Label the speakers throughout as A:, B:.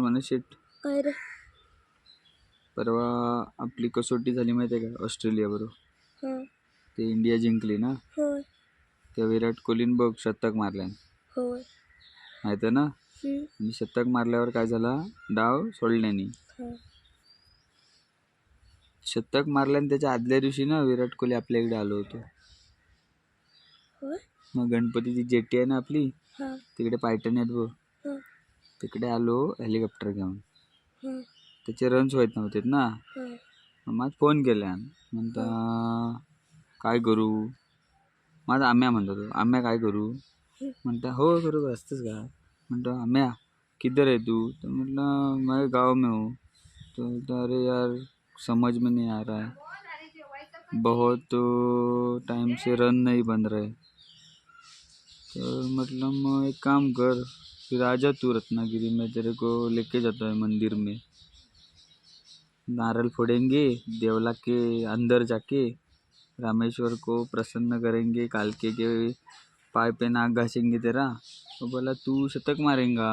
A: म्हणा शेट
B: काय रे
A: परवा आपली कसोटी झाली माहिती आहे का? ऑस्ट्रेलिया बरोबर.
B: हां.
A: ते इंडिया जिंकली ना?
B: होय.
A: त्या विराट कोहलीनं बघ शतक मारल्या
B: होय.
A: माहिती आहे ना?
B: हम्म,
A: आणि शतक मारल्यावर काय झाला? डाव सोडल्याने.
B: हां.
A: शतक मारल्याने त्याच्या आदल्या दिवशी ना विराट कोहली आपल्या इकडे आलो होतो.
B: होय?
A: मग गणपतीची जेटी आहे ना आपली
B: हां.
A: तिकडे पायटण आहेत बघ. तिकडे आलो हेलिकॉप्टर घेऊन. त्याचे रन्स होत नव्हते ना.
B: हां.
A: माझ फोन केल्या म्हणता काय करू? माझा आम्या म्हणतो तो आम्या काय करू? म्हणता हो बरोबर असतंच का? म्हणतो आम्या किधर है तू? तो म्हटलं मैं गाँव में हूँ. तो अरे यार समझ में नहीं आ रहा है. बहुत टाइम से रन नहीं बन रहे। तो मतलब मग एक काम कर फिर आ जा तू रत्नागिरी में तेरे को लेके जाता है मंदिर में। नारल फोड़ेंगे देवला के अंदर जाके रामेश्वर को प्रसन्न करेंगे कालके के पाय पे नाक घासेंगे तेरा। तो बोला तू शतक मारेंगा।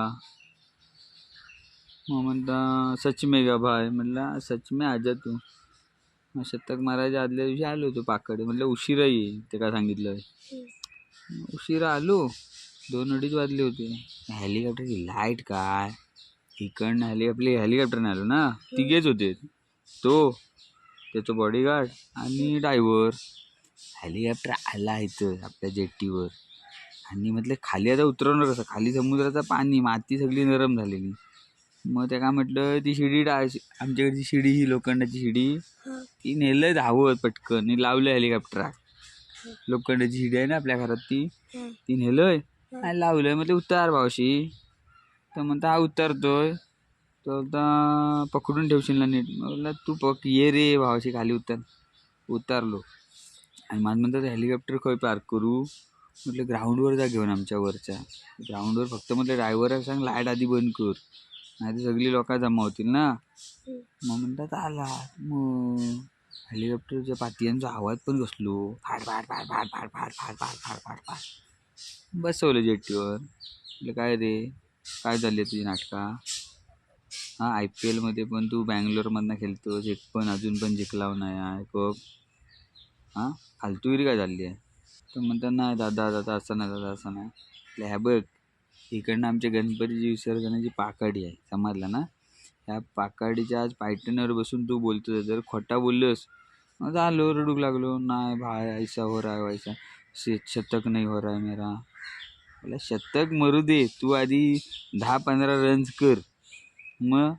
A: मग म्हणता सच में का भाई। म्हटलं सच में आजा तू। मग शतक मारायच्या आदल्या दिवशी आलो होतो पाकडे. म्हटलं उशिरा ये ते काय सांगितलं उशिरा आलो. दोन अडीच वाजले होते. हेलिकॉप्टरची लाइट काय? इकडनं हेली आपली हेलिकॉप्टरने आलो ना? तिघेच होते. तो त्याचं बॉडीगार्ड आणि ड्रायव्हर हेलिकॉप्टर आला इथं आपल्या जेट्टीवर आणि म्हटलं खाली आता उतरवणार कसं खाली समुद्राचं पाणी माती सगळी नरम झालेली. मग त्या काय म्हटलं ती शिडी डा आमच्याकडची शिडी ही लोखंडाची शिडी. ती नेलं धावत पटकन. लावलं हेलिकॉप्टरात लोखंडाची शिडी आहे ना आपल्या घरात ती. ती नेलंय. लावलंय मग ते उतार भावशी तर म्हणता हा उतरतोय तर पकडून ठेवशील ना नीट म्हटलं तू पक ये रे भावाशी खाली उतर उतारलो आणि माझं म्हणतात हेलिकॉप्टर खंय पार्क करू म्हटलं ग्राउंडवर जा घेऊन आमच्या वरच्या ग्राउंडवर फक्त म्हटलं ड्रायव्हर सांग लाइट आधी बंद कर नाही तर सगळी लोक जमा होतील ना मग म्हणतात आला मग हेलिकॉप्टरच्या पातियांचा आवाज पण बसलो फाड फाड फाड फाड फाड फाड फाड फाड फाड फाड फाड बसवलं जेट्टीवर म्हटलं काय रे? काय झाली तुझी नाटका हां? आय पी एलमध्ये पण तू बँगलोरमधनं खेळतोस. एक पण अजून पण जिंकलाव नाही आहे कप हां? फालतूगिरी काय झाली आहे? तर म्हणतात नाही दादा दादा असं नाही दादा असं नाही. म्हटलं ह्या बघ इकडनं आमच्या गणपतीची विसर्जनाची पाकाडी आहे. समजलं ना? ह्या पाकाडीच्या आज पायटणीवर बसून तू बोलतो जर खोटा बोललोस मग झालो रडूक लागलो. नाही भाय ऐसा हो राय व्हायचा शतक नाही हो रहा है मेरा. मला शतक मरू दे. तू आधी दहा पंधरा रन्स कर. मग?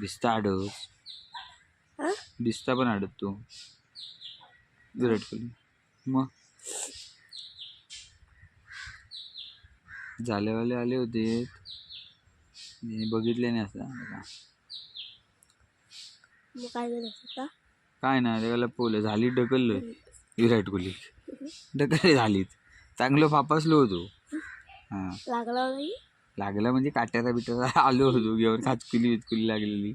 A: दिसता आडत
B: हां?
A: दिसता पण आडत तो. विराट कोहली. मग? झालेवाले आले होते. मी बघितले नाही असं.
B: काय
A: नाही त्याला पोलं झाली ढकललं विराट कोहली. ढकलले झालीत. चांगलं फापासलो होतो. हां.
B: लागला नाही?
A: लागला म्हणजे काट्याचा बिट्याचा आलो होतो. घेऊन खाचकुली बिचकुली लागलेली.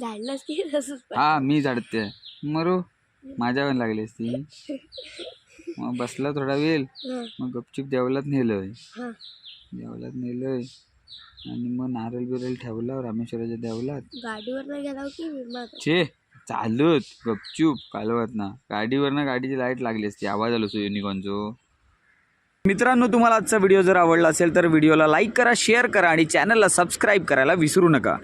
B: झाडलंच की तसंच. पण.
A: हा मी झाडते. मरो माझ्या पण लागली असती. मग बसला थोडा वेळ. मग गपचूप देवलात नेलंय.
B: हां.
A: देवलात नेलंय. आणि मग नारळ बिरळ ठेवला रामेश्वराच्या देवलात
B: गाडीवर नाही गेला की
A: छे. चालत गपचूप कालवत ना. गाडीवरनं गाडीची लाइट लागली असती. आवाज आलो असतो युनिकॉनचो मित्रांनो तुम्हाला आजचा व्हिडिओ जर आवडला असेल तर व्हिडिओला लाईक करा शेअर करा आणि चॅनलला सबस्क्राईब करायला विसरू नका.